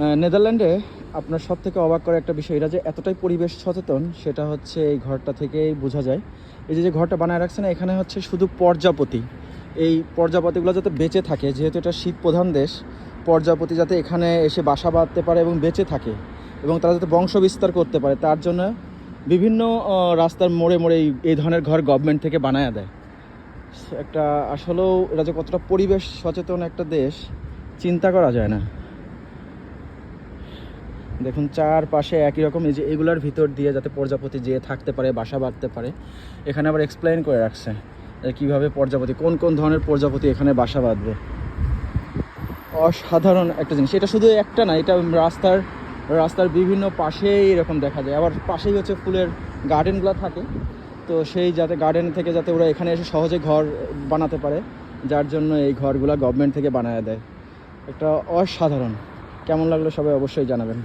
নেদারল্যান্ডে আপনার সব থেকে অবাক করা একটা বিষয়, এরা যে এতটাই পরিবেশ সচেতন, সেটা হচ্ছে এই ঘরটা থেকেই বোঝা যায়। এই যে যে ঘরটা বানায় রাখছে না এখানে হচ্ছে শুধু পর্যাপতি। এই পর্যাপতিগুলো যাতে বেঁচে থাকে, যেহেতু এটা শীত প্রধান দেশ, পর্যাপতি যাতে এখানে এসে বাসা বাঁধতে পারে এবং বেঁচে থাকে, এবং তারা যাতে বংশ বিস্তার করতে পারে, তার জন্য বিভিন্ন রাস্তার মোড়ে মোড়ে এই- ধরনের ঘর গভর্নমেন্ট থেকে বানায় দেয়। একটা আসলেও এটা যে কতটা পরিবেশ সচেতন একটা দেশ, চিন্তা করা যায় না। দেখুন, চারপাশে একই রকম, এই যে এগুলোর ভিতর দিয়ে যাতে প্রজাপতি যেয়ে থাকতে পারে, বাসা বাঁধতে পারে। এখানে আবার এক্সপ্লেন করে রাখছে কীভাবে প্রজাপতি, কোন কোন ধরনের প্রজাপতি এখানে বাসা বাঁধবে। অসাধারণ একটা জিনিস। এটা শুধু একটা না, এটা রাস্তার রাস্তার বিভিন্ন পাশেই এরকম দেখা যায়। আবার পাশেই হচ্ছে ফুলের গার্ডেনগুলো থাকে। তো সেই যাতে গার্ডেন থেকে যাতে ওরা এখানে এসে সহজে ঘর বানাতে পারে, যার জন্য এই ঘরগুলো গভর্নমেন্ট থেকে বানায় দেয়। একটা অসাধারণ। কেমন লাগল সবাই অবশ্যই জানাবেন।